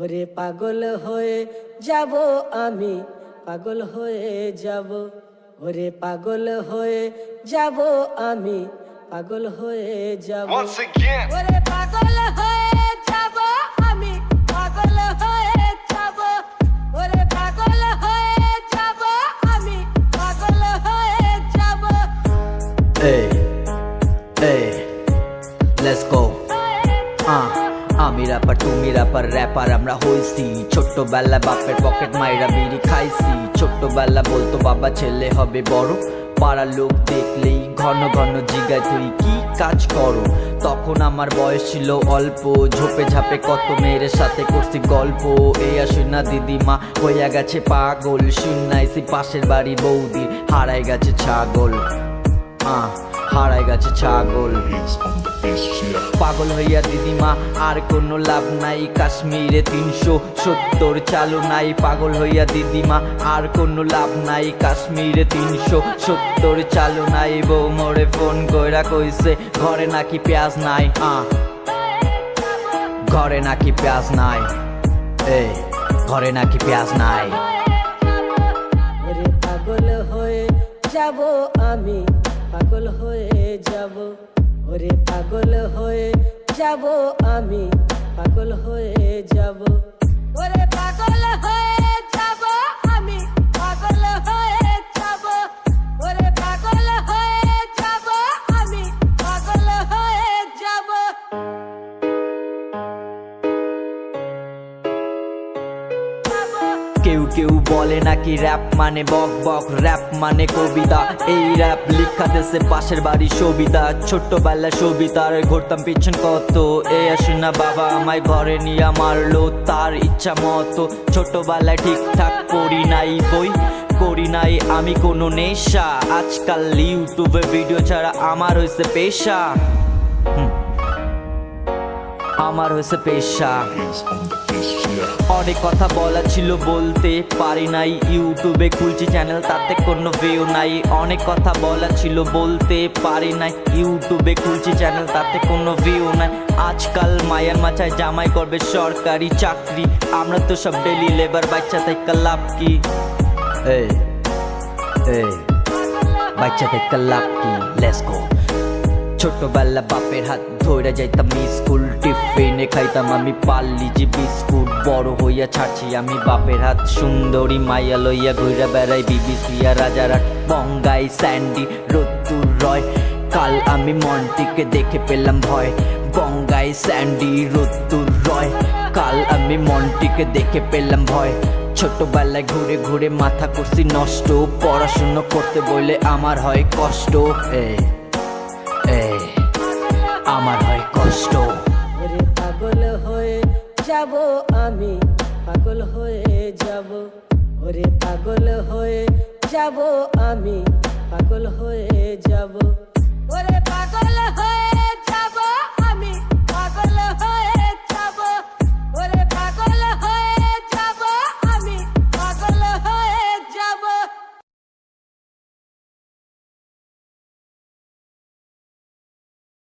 ওরে পাগল হয়ে যাব আমি পাগল হয়ে যাব। ওরে পাগল হয়ে যাব আমি পাগল হয়ে যাব। ওরে পাগল হয়ে যাব আমি পাগল হয়ে যাব। ওরে পাগল হয়ে যাব আমি পাগল হয়ে যাব। Hey, hey, let's go. আহ, আমি র্যাপার তুমি র্যাপার র্যাপার আমরা হইছি। ছোট্টবেলা বাপের পকেট মাইরা বিড়ি খাইছি। ছোট্টবেলা বলতো, বাবা, ছেলে হবে বড়। পাড়ার লোক দেখলেই ঘন ঘন জিগায়, তুই কি কাজ করো? তখন আমার বয়স ছিল অল্প। ঝোপে ঝাপে কত মেয়ের সাথে করছি গল্প। এই আসে না দিদিমা হইয়া গেছে পাগল। শুনাইছি পাশের বাড়ি বৌদি হারাই গেছে ছাগল। আহ হারাই গেছে ছাগল পাগল হইয়া দিদিমা আর কোনো লাভ নাই কাশ্মীরে তিনশো সত্তর চালু নাই পাগল হইয়া দিদিমা আর কোনো লাভ নাই কাশ্মীরে তিনশো সত্তর চালু নাই বউ মোরে ফোন কইরা কইছে ঘরে নাকি পেঁয়াজ নাই আহ ঘরে নাকি পেঁয়াজ নাই এই ঘরে নাকি পেঁয়াজ নাই পাগল হয়ে যাব আমি পাগল হয়ে যাব ওরে পাগল হয়ে যাব আমি পাগল হয়ে যাব। ওরে কেউ কেউ বলে নাকি র্যাপ মানে বক বক র্যাপ মানে কবিতা। এই র্যাপ লিখা দেশে পাশের বাড়ি সবিতা ছোট্টবেলা সবিতার ঘুরতাম পিছন কত। এ আসে না বাবা, আমায় ঘরে নিয়ে মারলো তার ইচ্ছা মতো। ছোটবেলায় ঠিকঠাক করি নাই বই, করি নাই আমি কোনো নেশা। আজকাল ইউটিউবে ভিডিও ছাড়া আমার হয়েছে পেশা। আমার হয়েছে পেশা। অনেক কথা বলা ছিল, বলতে পারি নাই। ইউটিউবে খুলছি চ্যানেল তাতে কোনো ভিউ নাই। অনেক কথা বলা ছিল, বলতে পারি নাই। ইউটিউবে খুলছি চ্যানেল তাতে কোনো ভিউ নাই। আজকাল মায়ের মাচায় জামাই করবে সরকারি চাকরি। আমরা তো সব ডেলি লেবার বাচ্চা থেকে লাভ কি? বাচ্চা থেকে লাভ কি? লেটস গো ছোটবেলা বাপের হাত ধরে যাইতাম স্কুল টিফিনে, খাইতাম আমি পাল্লি যে বিস্কুট। বড় হইয়া ছাড়ছি আমি বাপের হাত। সুন্দরী মাইয়া লইয়া ঘুরে বেড়াই বিবিসিয়া রাজারহাট। বঙ্গাই, স্যান্ডি, রত্তুর রয়। কাল আমি মন্টিকে দেখে পেলাম ভয়। বঙ্গাই, স্যান্ডি, রত্তুর রয়। কাল আমি মন্টিকে দেখে পেলাম ভয়। ছোটবেলায় ঘুরে ঘুরে মাথা করছি নষ্ট। পড়াশুনো করতে বলে আমার হয় কষ্ট। আমার হয় কষ্ট। ওরে পাগল হয়ে যাব আমি, পাগল হয়ে যাব। ওরে পাগল হয়ে যাব আমি, পাগল হয়ে যাব। ওরে